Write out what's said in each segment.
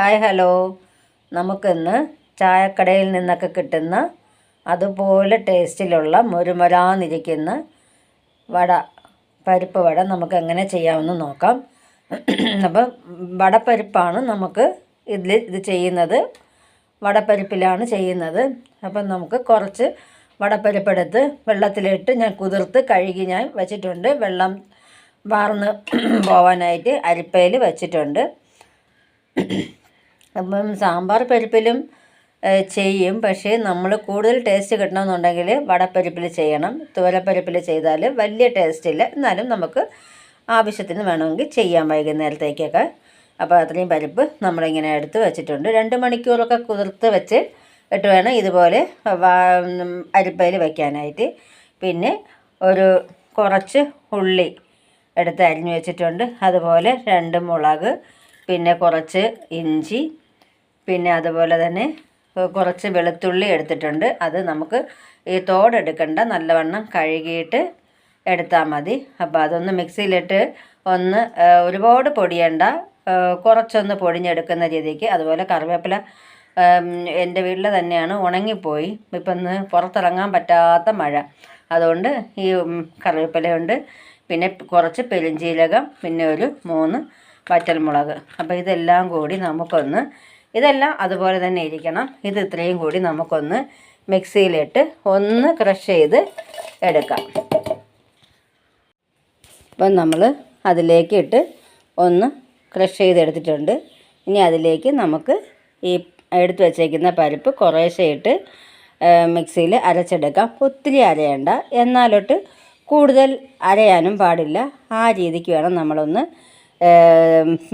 Hi hello. നമുക്കിന്ന് ചായക്കടയിൽ നിന്നൊക്കെ കിട്ടുന്ന അതുപോലെ ടേസ്റ്റിലുള്ള മുരുമരാന്നിരിക്കുന്ന വട പരിപ്പ് വട നമുക്ക് എങ്ങനെ ചെയ്യാമെന്ന് നോക്കാം. അപ്പം വടപ്പരിപ്പാണ് നമുക്ക് ഇതിൽ ഇത് ചെയ്യുന്നത്. വടപ്പരിപ്പിലാണ് ചെയ്യുന്നത്. അപ്പം നമുക്ക് കുറച്ച് വടപ്പരിപ്പെടുത്ത് വെള്ളത്തിലിട്ട് ഞാൻ കുതിർത്ത് കഴുകി ഞാൻ വെച്ചിട്ടുണ്ട്. വെള്ളം വാർന്ന് പോവാനായിട്ട് അരിപ്പയിൽ വെച്ചിട്ടുണ്ട്. അപ്പം സാമ്പാർ പരിപ്പിലും ചെയ്യും. പക്ഷേ നമ്മൾ കൂടുതൽ ടേസ്റ്റ് കിട്ടണമെന്നുണ്ടെങ്കിൽ വടപ്പരിപ്പിൽ ചെയ്യണം. തുവരപ്പരിപ്പിൽ ചെയ്താൽ വലിയ ടേസ്റ്റ് ഇല്ല. എന്നാലും നമുക്ക് ആവശ്യത്തിന് വേണമെങ്കിൽ ചെയ്യാം വൈകുന്നേരത്തേക്കൊക്കെ. അപ്പോൾ അത്രയും പരിപ്പ് നമ്മളിങ്ങനെ എടുത്ത് വെച്ചിട്ടുണ്ട്. രണ്ട് മണിക്കൂറൊക്കെ കുതിർത്ത് വെച്ച് ഇട്ട് വേണം ഇതുപോലെ അരിപ്പയിൽ വയ്ക്കാനായിട്ട് പിന്നെ ഒരു കുറച്ച് ഉള്ളി എടുത്ത് അരിഞ്ഞു വെച്ചിട്ടുണ്ട്. അതുപോലെ രണ്ട് മുളക് പിന്നെ കുറച്ച് ഇഞ്ചി പിന്നെ അതുപോലെ തന്നെ കുറച്ച് വെളുത്തുള്ളി എടുത്തിട്ടുണ്ട്. അത് നമുക്ക് ഈ തോടെടുക്കണ്ട നല്ലവണ്ണം കഴുകിയിട്ട് എടുത്താൽ മതി. അപ്പോൾ അതൊന്ന് മിക്സിയിലിട്ട് ഒന്ന് ഒരുപാട് പൊടിയണ്ട കുറച്ചൊന്ന് പൊടിഞ്ഞെടുക്കുന്ന രീതിക്ക്. അതുപോലെ കറിവേപ്പില എന്റെ വീട്ടിൽ തന്നെയാണ് ഉണങ്ങിപ്പോയി. ഇപ്പം ഒന്ന് പുറത്തിറങ്ങാൻ പറ്റാത്ത മഴ. അതുകൊണ്ട് ഈ കറിവേപ്പിലയുണ്ട്. പിന്നെ കുറച്ച് പെരിഞ്ചീരകം പിന്നെ ഒരു മൂന്ന് വറ്റൽമുളക്. അപ്പോൾ ഇതെല്ലാം കൂടി നമുക്കൊന്ന് ഇതെല്ലാം അതുപോലെ തന്നെ ഇരിക്കണം. ഇത് ഇത്രയും കൂടി നമുക്കൊന്ന് മിക്സിയിലിട്ട് ഒന്ന് ക്രഷ് ചെയ്ത് എടുക്കാം. അപ്പം നമ്മൾ അതിലേക്ക് ഇട്ട് ഒന്ന് ക്രഷ് ചെയ്തെടുത്തിട്ടുണ്ട്. ഇനി അതിലേക്ക് നമുക്ക് ഈ എടുത്തു വച്ചേക്കുന്ന പരിപ്പ് കുറേശ്ശെ ഇട്ട് മിക്സിയിൽ അരച്ചെടുക്കാം. ഒത്തിരി അരയേണ്ട. എന്നാലൊട്ട് കൂടുതൽ അരയാനും പാടില്ല. ആ രീതിക്ക് വേണം നമ്മളൊന്ന്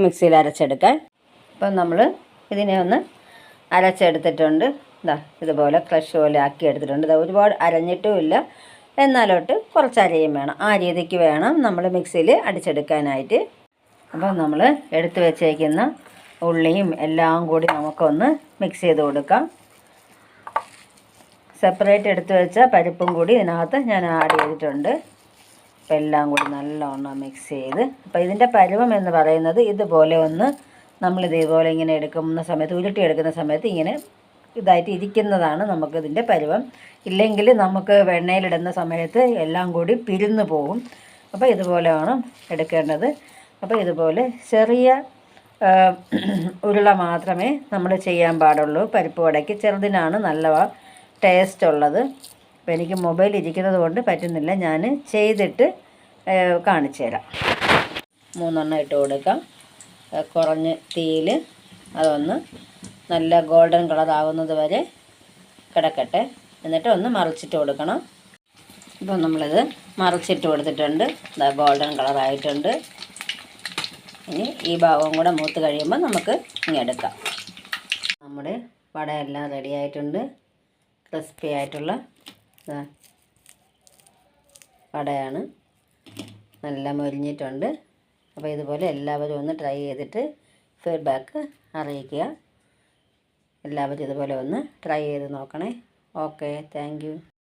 മിക്സിയിൽ അരച്ചെടുക്കാൻ. അപ്പം നമ്മൾ ഇതിനെ ഒന്ന് അരച്ചെടുത്തിട്ടുണ്ട്. ഇതാ ഇതുപോലെ ക്രഷ് പോലെ ആക്കി എടുത്തിട്ടുണ്ട് ഇതാ ഒരുപാട് അരഞ്ഞിട്ടുമില്ല. എന്നാലോട്ട് കുറച്ച് അരയും വേണം. ആ രീതിക്ക് വേണം നമ്മൾ മിക്സിയിൽ അടിച്ചെടുക്കാനായിട്ട്. അപ്പോൾ നമ്മൾ എടുത്തു വെച്ചേക്കുന്ന ഉള്ളിയും എല്ലാം കൂടി നമുക്കൊന്ന് മിക്സ് ചെയ്ത് കൊടുക്കാം. സെപ്പറേറ്റ് എടുത്തു വെച്ച പരിപ്പും കൂടി ഇതിനകത്ത് ഞാൻ ആഡ് ചെയ്തിട്ടുണ്ട്. എല്ലാം കൂടി നല്ലോണം മിക്സ് ചെയ്ത്. അപ്പോൾ ഇതിന്റെ പരുവം എന്ന് പറയുന്നത് ഇതുപോലെ ഒന്ന് നമ്മൾ ഇതേപോലെ ഇങ്ങനെ എടുക്കുന്ന സമയത്ത് ഉരുട്ടി എടുക്കുന്ന സമയത്ത് ഇങ്ങനെ ഇതായിട്ട് ഇരിക്കുന്നതാണ് നമുക്കിതിന്റെ പരുവം. ഇല്ലെങ്കിൽ നമുക്ക് വെണ്ണയിലിടുന്ന സമയത്ത് എല്ലാം കൂടി പിരിന്നു പോകും. അപ്പോൾ ഇതുപോലെയാണ് എടുക്കേണ്ടത്. അപ്പോൾ ഇതുപോലെ ചെറിയ ഉരുള മാത്രമേ നമ്മൾ ചെയ്യാൻ പാടുള്ളൂ. പരിപ്പ് വടയ്ക്ക് ചെറുതിനാണ് നല്ല ടേസ്റ്റ് ഉള്ളത്. അപ്പോൾ എനിക്ക് മൊബൈൽ ഇരിക്കുന്നത് കൊണ്ട് പറ്റുന്നില്ല. ഞാൻ ചെയ്തിട്ട് കാണിച്ചു തരാം. മൂന്നെണ്ണം ഇട്ട് കൊടുക്കാം. കുറഞ്ഞ് തീയിൽ അതൊന്ന് നല്ല ഗോൾഡൻ കളർ ആവുന്നത് വരെ കിടക്കട്ടെ. എന്നിട്ട് ഒന്ന് മറിച്ചിട്ട് കൊടുക്കണം. ഇപ്പം നമ്മളിത് മറിച്ചിട്ട് കൊടുത്തിട്ടുണ്ട്. ഇതാ ഗോൾഡൻ കളറായിട്ടുണ്ട് ഇനി ഈ ഭാഗവും കൂടെ മൂത്ത് കഴിയുമ്പോൾ നമുക്ക് ഇങ്ങനെ എടുക്കാം. നമ്മുടെ വടയെല്ലാം റെഡിയായിട്ടുണ്ട് ക്രിസ്പി ആയിട്ടുള്ള വടയാണ് നല്ല മൊരിഞ്ഞിട്ടുണ്ട്. അപ്പോൾ ഇതുപോലെ എല്ലാവരും ഒന്ന് ട്രൈ ചെയ്തിട്ട് ഫീഡ്ബാക്ക് അറിയിക്കുക. എല്ലാവരും ഇതുപോലെ ഒന്ന് ട്രൈ ചെയ്ത് നോക്കണേ. Okay thank